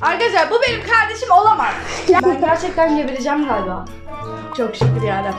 Arkadaşlar bu benim kardeşim olamaz. Ben gerçekten gebereceğim galiba. Çok şükür ya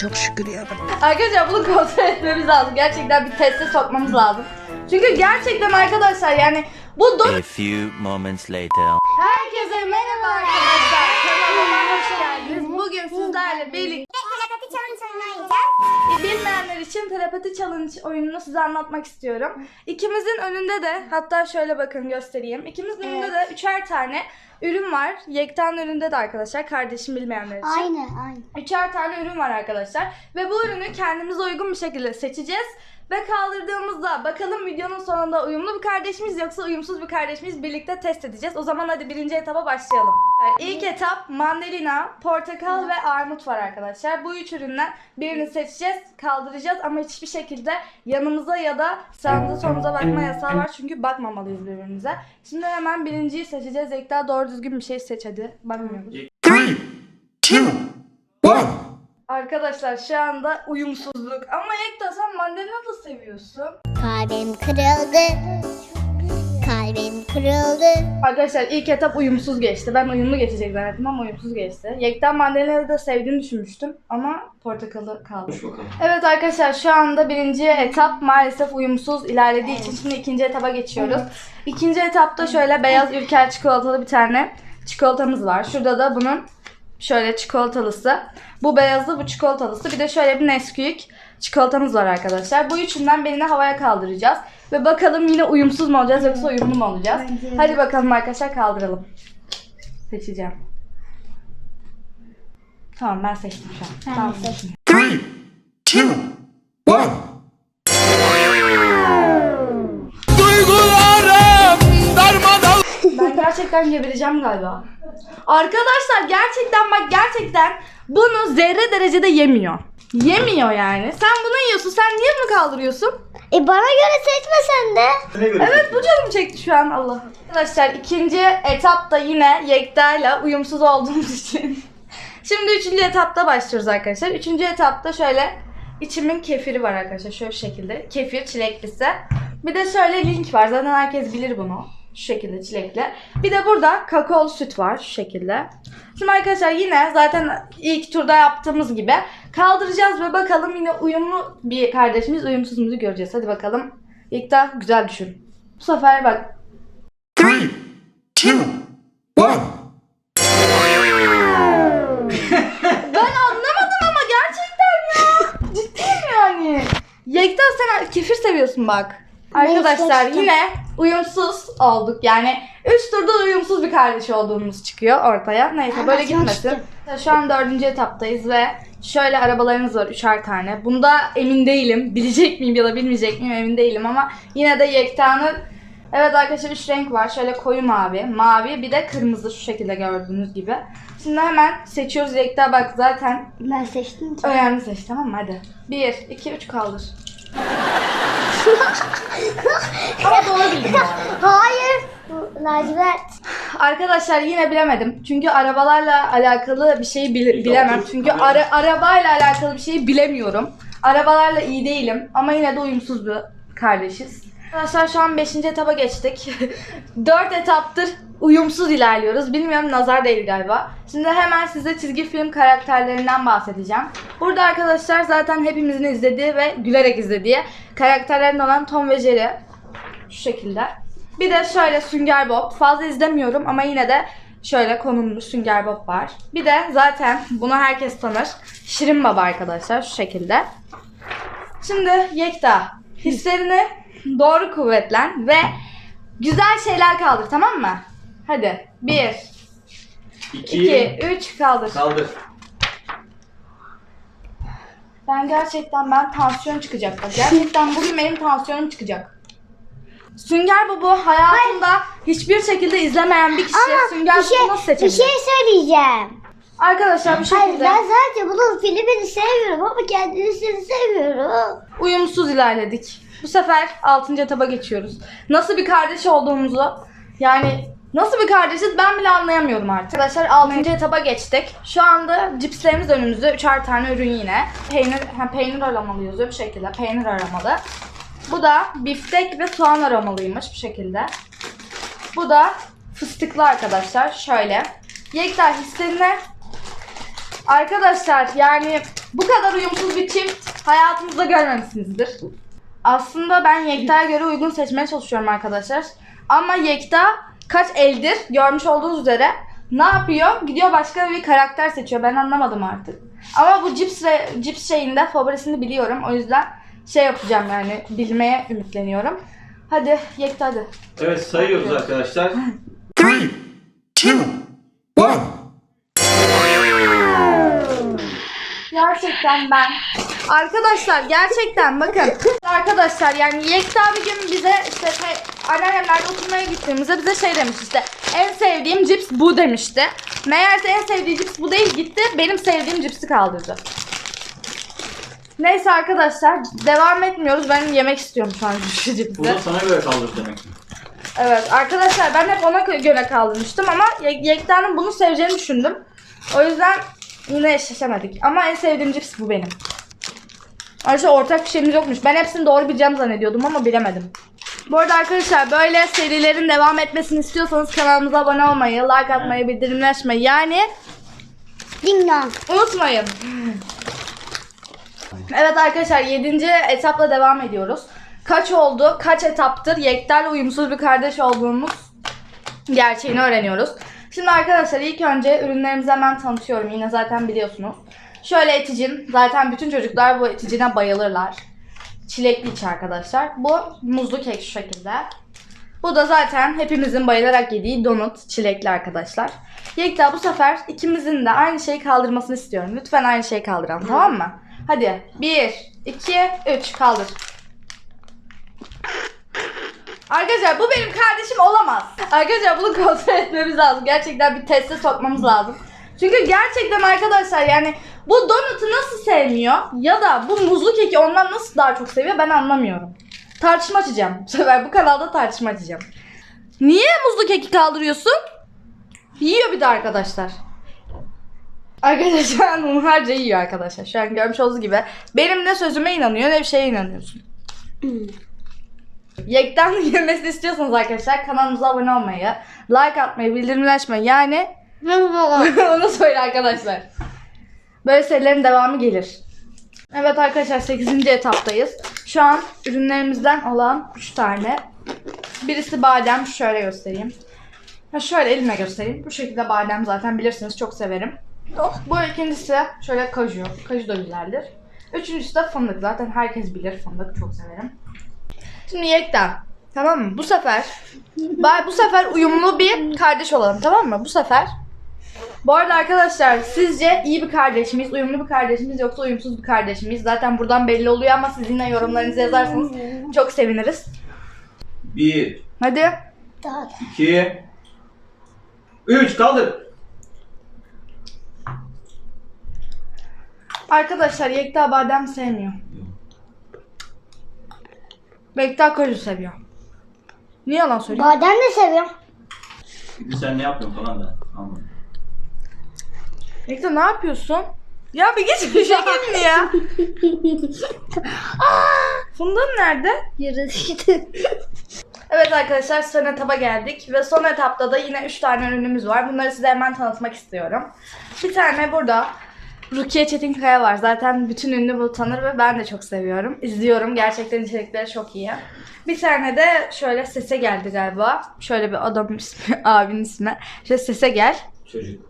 Çok şükür ya. Arkadaşlar bunu kontrol etmemiz lazım. Gerçekten bir teste sokmamız lazım. Çünkü gerçekten arkadaşlar yani bu do- A few moments later. Herkese merhaba arkadaşlar. Kanalıma hoş geldiniz. Bugün sizlerle birlikte Telepati challenge oyunu oynayacağız. Bilmeyenler için telepati challenge oyununu size anlatmak istiyorum. İkimizin önünde de hatta şöyle bakın göstereyim. İkimizin önünde de üçer tane ürün var. Yekta'nın önünde de arkadaşlar kardeşim bilmeyenler için. Aynı aynı. Üçer tane ürün var arkadaşlar. Ve bu ürünü kendimize uygun bir şekilde seçeceğiz. Ve kaldırdığımızda bakalım videonun sonunda uyumlu bir kardeş miyiz yoksa uyumsuz bir kardeş miyiz birlikte test edeceğiz. O zaman hadi birinci etaba başlayalım. İlk etap mandalina, portakal ve armut var arkadaşlar. Bu üç üründen birini seçeceğiz, kaldıracağız ama hiçbir şekilde yanımıza ya da sağımıza solumuza bakma yasağı var çünkü bakmamalıyız birbirimize. Şimdi hemen birinciyi seçeceğiz. Ekta doğru düzgün bir şey seç hadi. Bakmıyoruz. Three, two, one. Arkadaşlar şu anda uyumsuzluk. Ama Ekta sen mandalina da seviyorsun. Kalbim kırıldı. Kırıldı. Arkadaşlar ilk etap uyumsuz geçti. Ben uyumlu geçecek zannettim ama uyumsuz geçti. Yekten mandalina'yı da sevdiğini düşünmüştüm ama portakalı kaldı. Evet arkadaşlar şu anda birinci etap maalesef uyumsuz ilerlediği için şimdi ikinci etaba geçiyoruz. İkinci etapta şöyle beyaz ülker çikolatalı bir tane çikolatamız var. Şurada da bunun şöyle çikolatalısı. Bu beyazı bu çikolatalısı. Bir de şöyle bir Nesquik çikolatamız var arkadaşlar. Bu üçünden birini havaya kaldıracağız. Ve bakalım yine uyumsuz mu olacağız yoksa uyumlu mu olacağız? Hadi bakalım arkadaşlar kaldıralım. Seçeceğim. Tamam ben seçtim şu an. tamam. seçtim. Three, two, one. Duygularım darmadağın. Ben gerçekten gebereceğim galiba. Arkadaşlar gerçekten bak gerçekten bunu zerre derecede yemiyor. Yemiyor yani. Sen bunu yiyorsun. Sen niye bunu kaldırıyorsun? E bana göre seçmesen de. Evet bu canım çekti şu an Allah. Arkadaşlar ikinci etapta yine Yekta'yla uyumsuz olduğumuz için. Şimdi üçüncü etapta başlıyoruz arkadaşlar. Üçüncü etapta şöyle içimin kefiri var arkadaşlar. Şöyle şekilde. Kefir çileklisi. Bir de şöyle link var. Zaten herkes bilir bunu. Şu şekilde çilekli. Bir de burada kakaolu süt var. Şu şekilde. Şimdi arkadaşlar yine zaten ilk turda yaptığımız gibi kaldıracağız ve bakalım yine uyumlu bir kardeşimiz uyumsuz muzu göreceğiz. Hadi bakalım. İlk de güzel düşün. Bu sefer bak. Three, two, one. Ben anlamadım ama gerçekten ya. Ciddiyim yani. Yekta sen kefir seviyorsun bak. Arkadaşlar yine uyumsuz olduk. Yani 3 turda da uyumsuz bir kardeş olduğumuz çıkıyor ortaya. Neyse böyle gitmesin. Şu an dördüncü etaptayız ve şöyle arabalarımız var üçer tane. Bunda emin değilim. Bilecek miyim ya da bilmeyecek miyim emin değilim ama yine de Yekta'nın Evet arkadaşlar üç renk var. Şöyle koyu mavi, mavi bir de kırmızı şu şekilde gördüğünüz gibi. Şimdi hemen seçiyoruz. Yekta bak zaten Ben seçtim önemli seç tamam mı? Hadi. 1, 2, 3 kaldır. Ama doğru bildim bu arada. Hayır. Bu lacivert. Arkadaşlar yine bilemedim. Çünkü arabalarla alakalı bir şeyi bil- bilemem. Çünkü ara- arabayla alakalı bir şeyi bilemiyorum. Arabalarla iyi değilim ama yine de uyumsuz bir kardeşiz. Arkadaşlar şu an 5. etaba geçtik. 4 etaptır uyumsuz ilerliyoruz. Bilmiyorum nazar değil galiba. Şimdi hemen size çizgi film karakterlerinden bahsedeceğim. Burada arkadaşlar zaten hepimizin izlediği ve gülerek izlediği karakterlerin olan Tom ve Jerry. Şu şekilde. Bir de şöyle Sünger Bob. Fazla izlemiyorum ama yine de şöyle konumlu Sünger Bob var. Bir de zaten bunu herkes tanır. Şirin Baba arkadaşlar şu şekilde. Şimdi Yekta hislerini doğru kuvvetlen ve güzel şeyler kaldır tamam mı? Hadi. 1, 2, 3 kaldır. Kaldır. Ben gerçekten ben tansiyon çıkacak bak. Gerçekten bugün benim tansiyonum çıkacak. Sünger Bob'u hayatında hiçbir şekilde izlemeyen bir kişi Sünger bir şey, Bob'u nasıl bir seçebilir? şey söyleyeceğim. Arkadaşlar bu Hayır şekilde ben sadece bunun filmini sevmiyorum ama kendisini seviyorum. uyumsuz ilerledik. Bu sefer 6. etaba geçiyoruz. Nasıl bir kardeş olduğumuzu yani nasıl bir kardeşiz ben bile anlayamıyorum artık. Arkadaşlar 6. etaba geçtik. Şu anda cipslerimiz önümüzde. Üçer tane ürün yine. Peynir, ha, peynir aramalı yazıyor bu şekilde. Peynir aramalı. Bu da biftek ve soğan aromalıymış bu şekilde. Bu da fıstıklı arkadaşlar. Şöyle. Yekta hislerine Arkadaşlar yani bu kadar uyumsuz bir çift hayatınızda görmemişsinizdir. Aslında ben Yekta'ya göre uygun seçmeye çalışıyorum arkadaşlar. Ama Yekta kaç eldir görmüş olduğunuz üzere ne yapıyor? Gidiyor başka bir karakter seçiyor. Ben anlamadım artık. Ama bu cips, re- cips şeyinde favorisini biliyorum. O yüzden şey yapacağım yani bilmeye ümitleniyorum. Hadi Yekta hadi. Evet sayıyoruz arkadaşlar. Three, two, one. Gerçekten ben. Arkadaşlar gerçekten bakın. Arkadaşlar yani Yekta bir gün bize işte şey, anneannemlerle oturmaya gittiğimizde bize şey demiş işte en sevdiğim cips bu demişti. Meğerse en sevdiği cips bu değil gitti benim sevdiğim cipsi kaldırdı. Neyse arkadaşlar devam etmiyoruz. Ben yemek istiyorum şu an şu Bu cipsi. da sana göre kaldır demek ki. Evet arkadaşlar ben hep ona göre kaldırmıştım ama Ye- Yekta'nın bunu seveceğini düşündüm. O yüzden yine eşleşemedik. Ama en sevdiğim cips bu benim. Ayrıca ortak bir şeyimiz yokmuş. Ben hepsini doğru bileceğim zannediyordum ama bilemedim. Bu arada arkadaşlar böyle serilerin devam etmesini istiyorsanız kanalımıza abone olmayı, like atmayı, bildirimleri açmayı yani Ding dong. unutmayın. Evet arkadaşlar 7. etapla devam ediyoruz. Kaç oldu? Kaç etaptır? Yekter'le uyumsuz bir kardeş olduğumuz gerçeğini öğreniyoruz. Şimdi arkadaşlar ilk önce ürünlerimizi hemen tanıtıyorum. Yine zaten biliyorsunuz. Şöyle eticin. Zaten bütün çocuklar bu eticine bayılırlar. Çilekli iç arkadaşlar. Bu muzlu kek şu şekilde. Bu da zaten hepimizin bayılarak yediği donut çilekli arkadaşlar. Yekta bu sefer ikimizin de aynı şeyi kaldırmasını istiyorum. Lütfen aynı şeyi kaldıralım tamam mı? Hadi 1, 2, 3 kaldır. Arkadaşlar bu benim kardeşim olamaz. Arkadaşlar bunu kontrol etmemiz lazım. Gerçekten bir teste sokmamız lazım. Çünkü gerçekten arkadaşlar yani bu donutu nasıl sevmiyor ya da bu muzlu keki ondan nasıl daha çok seviyor ben anlamıyorum. Tartışma açacağım. Bu sefer bu kanalda tartışma açacağım. Niye muzlu keki kaldırıyorsun? Yiyor bir de arkadaşlar. Arkadaşlar hunharca yiyor arkadaşlar. Şu an görmüş olduğunuz gibi. Benim ne sözüme inanıyor ne bir şeye inanıyorsun. Yekten yemesini istiyorsanız arkadaşlar kanalımıza abone olmayı, like atmayı, bildirimleri açmayı yani onu söyle arkadaşlar. Böyle serilerin devamı gelir. Evet arkadaşlar 8. etaptayız. Şu an ürünlerimizden olan 3 tane. Birisi badem şöyle göstereyim. Ha şöyle elimle göstereyim. Bu şekilde badem zaten bilirsiniz çok severim. Bu ikincisi şöyle kaju. Kaju da güzeldir. Üçüncüsü de fındık. Zaten herkes bilir fındık çok severim. Şimdi Yekta. Tamam mı? Bu sefer Bay bu sefer uyumlu bir kardeş olalım tamam mı? Bu sefer. Bu arada arkadaşlar sizce iyi bir kardeş miyiz, uyumlu bir kardeş miyiz yoksa uyumsuz bir kardeş miyiz? Zaten buradan belli oluyor ama siz yine yorumlarınızı yazarsanız çok seviniriz. 1, Hadi. 2, 3 kaldır. Arkadaşlar Yekta badem sevmiyor. Yekta koju seviyor. Niye yalan söylüyor? Badem de seviyorum. Şimdi sen ne yapıyorsun falan da. Anladım. Yekta ne yapıyorsun? Ya bir git bir şey mi ya? Fındığın nerede? Yürü işte. Evet arkadaşlar son etaba geldik ve son etapta da yine 3 tane ürünümüz var. Bunları size hemen tanıtmak istiyorum. Bir tane burada Rukiye Çetinkaya var. Zaten bütün ünlü bu tanır ve ben de çok seviyorum. İzliyorum. Gerçekten içerikleri çok iyi. Bir tane de şöyle Sese geldi galiba. Şöyle bir adam ismi, abinin ismi. Şöyle Sese gel. Çocuk.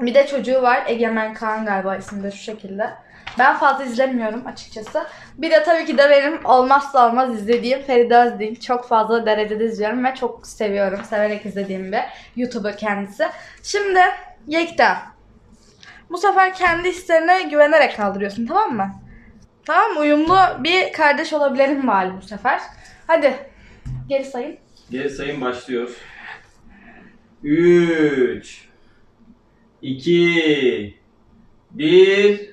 Bir de çocuğu var. Egemen Kaan galiba isminde şu şekilde. Ben fazla izlemiyorum açıkçası. Bir de tabii ki de benim olmazsa olmaz izlediğim Feride Özdin. Çok fazla derecede izliyorum ve çok seviyorum. Severek izlediğim bir YouTuber kendisi. Şimdi Yekta. Bu sefer kendi hislerine güvenerek kaldırıyorsun tamam mı? Tamam mı? Uyumlu bir kardeş olabilirim var bu sefer. Hadi. Geri sayın. Geri sayım başlıyor. 3 2 1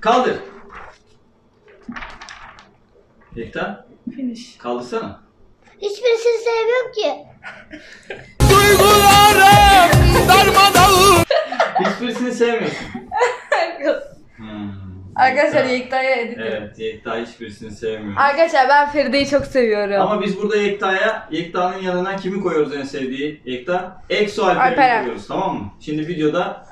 Kaldır. Yekta Finish. kaldırsana. Hiçbirisini sevmiyorum ki. Duygularım darmadağın. Hiçbirisini sevmiyorsun. Hmm. Arkadaşlar Yekta- Yekta'ya edit evet. Evet, Yekta hiçbirisini sevmiyor. Arkadaşlar ben Feride'yi çok seviyorum. Ama biz burada Yekta'ya, Yekta'nın yanına kimi koyuyoruz en sevdiği? Yekta, Exo Alper'i Alperen. koyuyoruz tamam mı? Şimdi videoda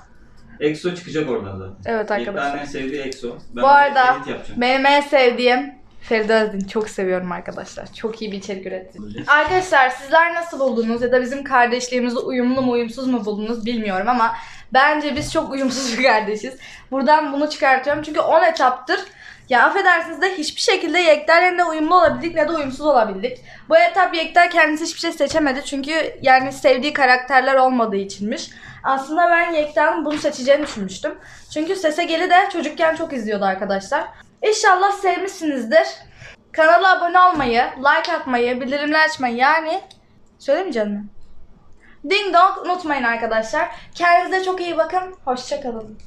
Exo çıkacak oradan zaten. Evet arkadaşlar. Yekta'nın en sevdiği Exo. Ben Bu arada edit yapacağım. benim en sevdiğim Feride Özdin. Çok seviyorum arkadaşlar. Çok iyi bir içerik üretti. Arkadaşlar sizler nasıl buldunuz ya da bizim kardeşliğimizi uyumlu mu uyumsuz mu buldunuz bilmiyorum ama bence biz çok uyumsuz bir kardeşiz. Buradan bunu çıkartıyorum çünkü 10 etaptır ya affedersiniz de hiçbir şekilde Yekter'le ne uyumlu olabildik ne de uyumsuz olabildik. Bu etap Yekter kendisi hiçbir şey seçemedi çünkü yani sevdiği karakterler olmadığı içinmiş. Aslında ben Yekta'nın bunu seçeceğini düşünmüştüm. Çünkü Sese Gel'i de çocukken çok izliyordu arkadaşlar. İnşallah sevmişsinizdir. Kanala abone olmayı, like atmayı, bildirimler açmayı yani söylemeyeceğim mi? Ding dong unutmayın arkadaşlar. Kendinize çok iyi bakın. Hoşçakalın.